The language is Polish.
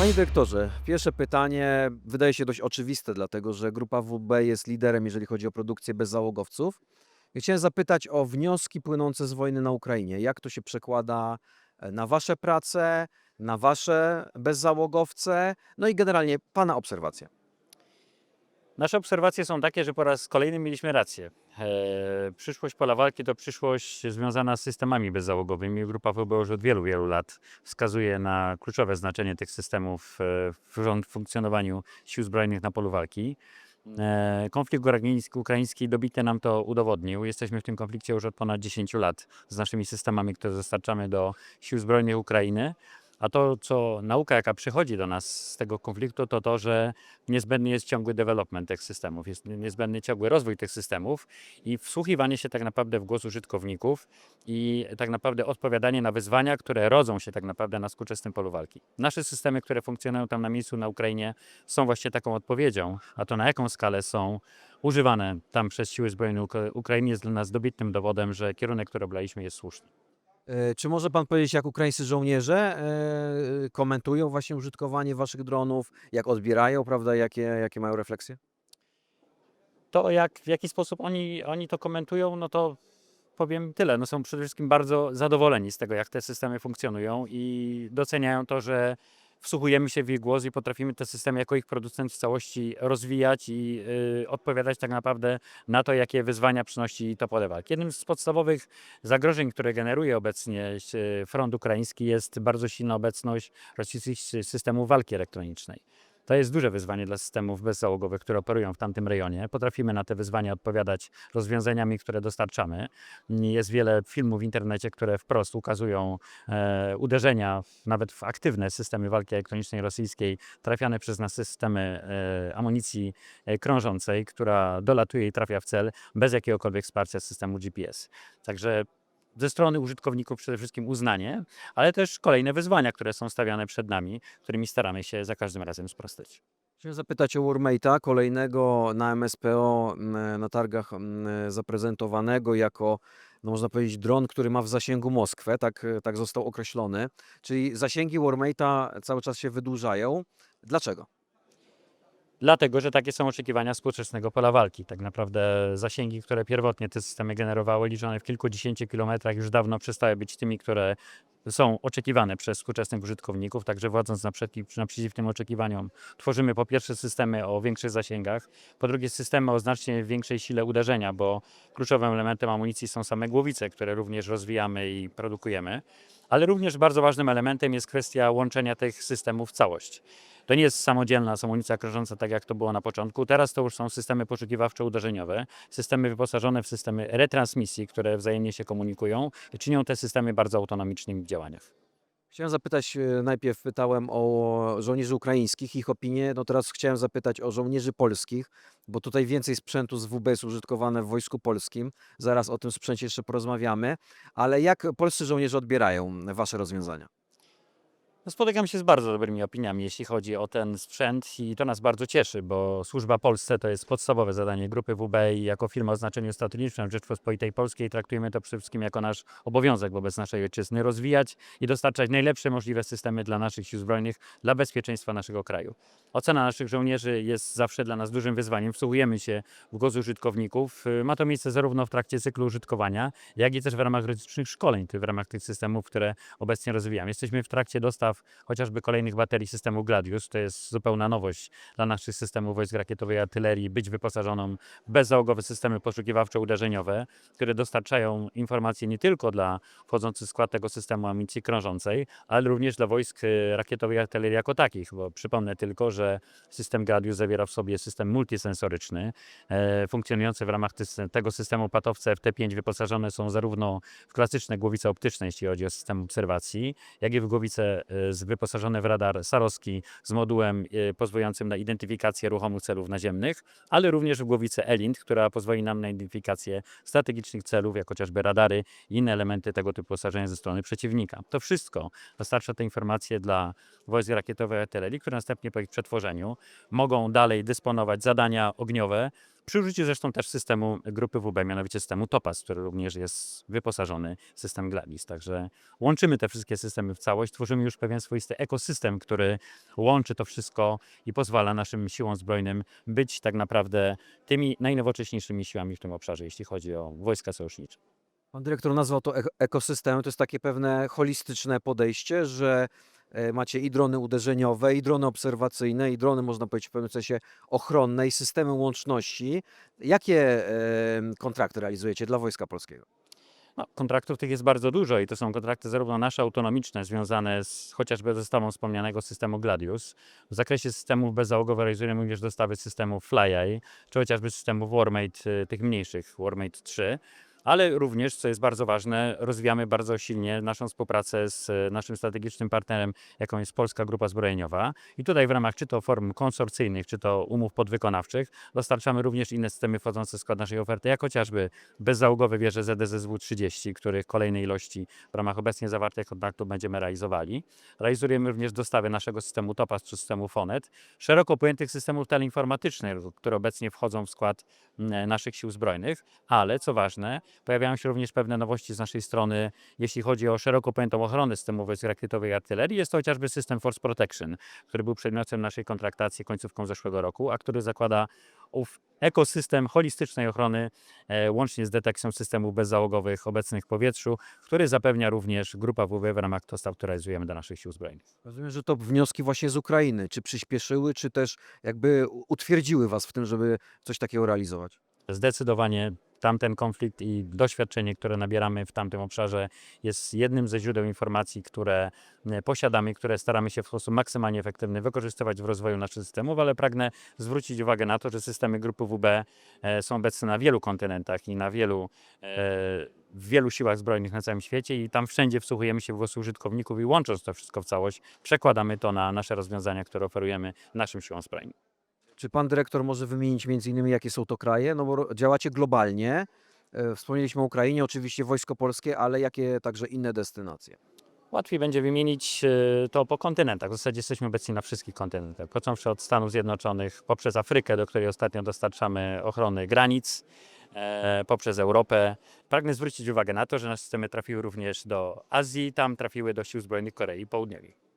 Panie dyrektorze, pierwsze pytanie wydaje się dość oczywiste, dlatego że grupa WB jest liderem, jeżeli chodzi o produkcję bezzałogowców. Chciałem zapytać o wnioski płynące z wojny na Ukrainie. Jak to się przekłada e, na Wasze prace, na Wasze bezzałogowce, no i generalnie Pana obserwacje. Nasze obserwacje są takie, że po raz kolejny mieliśmy rację. E, przyszłość pola walki to przyszłość związana z systemami bezzałogowymi. Grupa WB już od wielu, wielu lat wskazuje na kluczowe znaczenie tych systemów e, w funkcjonowaniu sił zbrojnych na polu walki. E, Konflikt ukraiński dobitnie nam to udowodnił. Jesteśmy w tym konflikcie już od ponad 10 lat z naszymi systemami, które dostarczamy do sił zbrojnych Ukrainy. A to, co nauka, jaka przychodzi do nas z tego konfliktu, to to, że niezbędny jest ciągły development tych systemów, jest niezbędny ciągły rozwój tych systemów i wsłuchiwanie się tak naprawdę w głos użytkowników i tak naprawdę odpowiadanie na wyzwania, które rodzą się tak naprawdę na współczesnym polu walki. Nasze systemy, które funkcjonują tam na miejscu na Ukrainie są właśnie taką odpowiedzią, a to na jaką skalę są używane tam przez siły zbrojne Ukra- Ukrainy jest dla nas dobitnym dowodem, że kierunek, który oblaliśmy jest słuszny. E, Czy może Pan powiedzieć, jak ukraińscy żołnierze e, komentują właśnie użytkowanie Waszych dronów, jak odbierają, prawda, jakie, jakie mają refleksje? To jak, w jaki sposób oni, oni to komentują, no to powiem tyle. No są przede wszystkim bardzo zadowoleni z tego, jak te systemy funkcjonują i doceniają to, że wsłuchujemy się w ich głos i potrafimy te systemy jako ich producent w całości rozwijać i y, odpowiadać tak naprawdę na to, jakie wyzwania przynosi to pole walki. Jednym z podstawowych zagrożeń, które generuje obecnie front ukraiński jest bardzo silna obecność rosyjskich systemów walki elektronicznej. To jest duże wyzwanie dla systemów bezzałogowych, które operują w tamtym rejonie. Potrafimy na te wyzwania odpowiadać rozwiązaniami, które dostarczamy. Jest wiele filmów w internecie, które wprost ukazują e, uderzenia nawet w aktywne systemy walki elektronicznej rosyjskiej, trafiane przez nas systemy e, amunicji e, krążącej, która dolatuje i trafia w cel bez jakiegokolwiek wsparcia systemu GPS. Także ze strony użytkowników przede wszystkim uznanie, ale też kolejne wyzwania, które są stawiane przed nami, którymi staramy się za każdym razem sprostać. Chciałem zapytać o Warmate'a, kolejnego na MSPO m, na targach m, zaprezentowanego jako, no można powiedzieć, dron, który ma w zasięgu Moskwę, tak, tak został określony. Czyli zasięgi Warmate'a cały czas się wydłużają. Dlaczego? Dlatego, że takie są oczekiwania współczesnego pola walki. Tak naprawdę zasięgi, które pierwotnie te systemy generowały, liczone w kilkudziesięciu kilometrach, już dawno przestały być tymi, które są oczekiwane przez współczesnych użytkowników. Także władząc naprzeciw, tym oczekiwaniom, tworzymy po pierwsze systemy o większych zasięgach, po drugie systemy o znacznie większej sile uderzenia, bo kluczowym elementem amunicji są same głowice, które również rozwijamy i produkujemy. Ale również bardzo ważnym elementem jest kwestia łączenia tych systemów w całość. To nie jest samodzielna amunicja krążąca, tak jak to było na początku. Teraz to już są systemy poszukiwawczo-uderzeniowe, systemy wyposażone w systemy retransmisji, które wzajemnie się komunikują i czynią te systemy bardzo autonomicznymi w działaniach. Chciałem zapytać, e, najpierw pytałem o żołnierzy ukraińskich, ich opinię, no teraz chciałem zapytać o żołnierzy polskich, bo tutaj więcej sprzętu z WB jest użytkowane w Wojsku Polskim. Zaraz o tym sprzęcie jeszcze porozmawiamy. Ale jak polscy żołnierze odbierają Wasze rozwiązania? No, Spotykam się z bardzo dobrymi opiniami, jeśli chodzi o ten sprzęt i to nas bardzo cieszy, bo służba Polsce to jest podstawowe zadanie grupy WB i jako firma o znaczeniu strategicznym Rzeczpospolitej Polskiej traktujemy to przede wszystkim jako nasz obowiązek wobec naszej ojczyzny, rozwijać i dostarczać najlepsze możliwe systemy dla naszych sił zbrojnych, dla bezpieczeństwa naszego kraju. Ocena naszych żołnierzy jest zawsze dla nas dużym wyzwaniem. Wsłuchujemy się w głos użytkowników. Y, Ma to miejsce zarówno w trakcie cyklu użytkowania, jak i też w ramach rozlicznych szkoleń, w ramach tych systemów, które obecnie rozwijamy. Jesteśmy w trakcie dostaw chociażby kolejnych baterii systemu Gladius. To jest zupełna nowość dla naszych systemów wojsk rakietowej artylerii, być wyposażoną w bezzałogowe systemy poszukiwawczo-uderzeniowe, które dostarczają informacje nie tylko dla wchodzących w skład tego systemu amunicji krążącej, ale również dla wojsk y, rakietowej artylerii jako takich, bo przypomnę tylko, że system Gladius zawiera w sobie system multisensoryczny, e, funkcjonujący w ramach tego systemu patowce FT5 wyposażone są zarówno w klasyczne głowice optyczne, jeśli chodzi o system obserwacji, jak i w głowice e, wyposażone w radar Sarowski z modułem e, pozwalającym na identyfikację ruchomych celów naziemnych, ale również w głowicę ELINT, która pozwoli nam na identyfikację strategicznych celów, jak chociażby radary i inne elementy tego typu osażenia ze strony przeciwnika. To wszystko dostarcza te informacje dla wojsk rakietowej i artylerii, które następnie po ich przetworzeniu mogą dalej dysponować zadania ogniowe Przy użyciu zresztą też systemu grupy WB, mianowicie systemu TOPAS, który również jest wyposażony w system GLADIS. Także łączymy te wszystkie systemy w całość, tworzymy już pewien swoisty ekosystem, który łączy to wszystko i pozwala naszym siłom zbrojnym być tak naprawdę tymi najnowocześniejszymi siłami w tym obszarze, jeśli chodzi o wojska sojusznicze. Pan dyrektor nazwał to ekosystemem. To jest takie pewne holistyczne podejście, że macie i drony uderzeniowe, i drony obserwacyjne, i drony, można powiedzieć, w pewnym sensie ochronne, i systemy łączności. Jakie e, kontrakty realizujecie dla Wojska Polskiego? No, kontraktów tych jest bardzo dużo i to są kontrakty zarówno nasze autonomiczne, związane z chociażby ze stawą wspomnianego systemu Gladius. W zakresie systemów bezzałogowych realizujemy również dostawy systemów FlyEye, czy chociażby systemów Warmate, y, tych mniejszych, Warmate 3. Ale również, co jest bardzo ważne, rozwijamy bardzo silnie naszą współpracę z y, naszym strategicznym partnerem, jaką jest Polska Grupa Zbrojeniowa. I tutaj w ramach czy to form konsorcyjnych, czy to umów podwykonawczych, dostarczamy również inne systemy wchodzące w skład naszej oferty, jak chociażby bezzałogowe wieże ZDZW-30, których kolejnej ilości w ramach obecnie zawartych kontraktów będziemy realizowali. Realizujemy również dostawy naszego systemu TOPAS czy systemu FONET, szeroko pojętych systemów teleinformatycznych, które obecnie wchodzą w skład naszych sił zbrojnych, ale co ważne, pojawiają się również pewne nowości z naszej strony, jeśli chodzi o szeroko pojętą ochronę systemów wojsk rakietowej artylerii. Jest to chociażby system Force Protection, który był przedmiotem naszej kontraktacji końcówką zeszłego roku, a który zakłada ów ekosystem holistycznej ochrony, e, łącznie z detekcją systemów bezzałogowych obecnych w powietrzu, który zapewnia również grupa WW w ramach dostaw, które realizujemy dla naszych sił zbrojnych. Rozumiem, że to wnioski właśnie z Ukrainy. Czy przyspieszyły, czy też jakby utwierdziły Was w tym, żeby coś takiego realizować? Zdecydowanie tamten konflikt i doświadczenie, które nabieramy w tamtym obszarze, jest jednym ze źródeł informacji, które e, posiadamy, które staramy się w sposób maksymalnie efektywny wykorzystywać w rozwoju naszych systemów, ale pragnę zwrócić uwagę na to, że systemy grupy WB e, są obecne na wielu kontynentach i na wielu, e, w wielu siłach zbrojnych na całym świecie i tam wszędzie wsłuchujemy się w głosy użytkowników i łącząc to wszystko w całość, przekładamy to na nasze rozwiązania, które oferujemy naszym siłom zbrojnym. Czy pan dyrektor może wymienić między innymi, jakie są to kraje? No bo działacie globalnie. E, Wspomnieliśmy o Ukrainie, oczywiście Wojsko Polskie, ale jakie także inne destynacje? Łatwiej będzie wymienić e, to po kontynentach. W zasadzie jesteśmy obecni na wszystkich kontynentach. Począwszy od Stanów Zjednoczonych, poprzez Afrykę, do której ostatnio dostarczamy ochrony granic, e, poprzez Europę. Pragnę zwrócić uwagę na to, że nasze systemy trafiły również do Azji, tam trafiły do Sił Zbrojnych Korei Południowej.